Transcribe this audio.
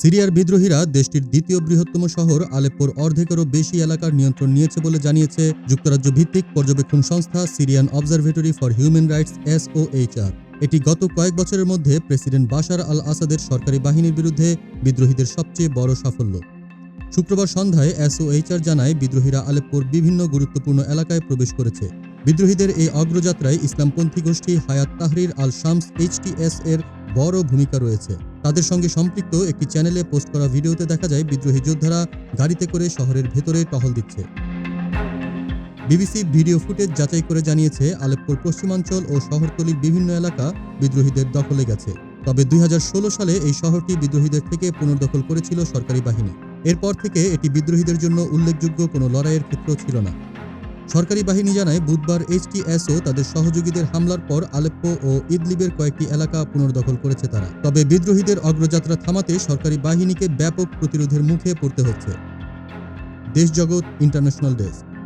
সিরিয়ার বিদ্রোহীরা দেশটির দ্বিতীয় বৃহত্তম শহর আলেপ্পোর অর্ধেকেরও বেশি এলাকার নিয়ন্ত্রণ নিয়েছে বলে জানিয়েছে যুক্তরাজ্য ভিত্তিক পর্যবেক্ষণ সংস্থা Syrian observatory for human rights, SOHR. এটি গত কয়েক বছরের মধ্যে প্রেসিডেন্ট বাশার আল আসাদের সরকারি বাহিনীর বিরুদ্ধে বিদ্রোহীদের সবচেয়ে বড় সাফল্য। শুক্রবার সন্ধ্যায় এসওএইচআর জানায় বিদ্রোহীরা আলেপ্পোর বিভিন্ন গুরুত্বপূর্ণ এলাকায় প্রবেশ করেছে। বিদ্রোহীদের এই অগ্রযাত্রায় ইসলামপন্থী গোষ্ঠী হায়াত তাহরির আল শামস এইচটিএস এর বড় ভূমিকা রয়েছে। তাদের সঙ্গে সম্পৃক্ত একটি চ্যানেলে পোস্ট করা ভিডিওতে দেখা যায় বিদ্রোহী যোদ্ধারা গাড়িতে করে শহরের ভেতরে টহল দিচ্ছে। বিবিসি ভিডিও ফুটেজ যাচাই করে জানিয়েছে, আলেপ্পোর পশ্চিমাঞ্চল ও শহরতলির বিভিন্ন এলাকা বিদ্রোহীদের দখলে গেছে। তবে দুই হাজার ষোলো সালে এই শহরটি বিদ্রোহীদের থেকে পুনর্দখল করেছিল সরকারি বাহিনী। এরপর থেকে এটি বিদ্রোহীদের জন্য উল্লেখযোগ্য কোনো লড়াইয়ের ক্ষেত্র ছিল না। সরকারি বাহিনী জানায়, বুধবার এইচটিএসও তাদের সহযোগীদের হামলার পর আলেপ্পো ও ইদলিবের কয়েকটি এলাকা পুনর্দখল করেছে তারা। তবে বিদ্রোহীদের অগ্রযাত্রা থামাতে সরকারি বাহিনীকে ব্যাপক প্রতিরোধের মুখে পড়তে হচ্ছে। Deshjagat international desk.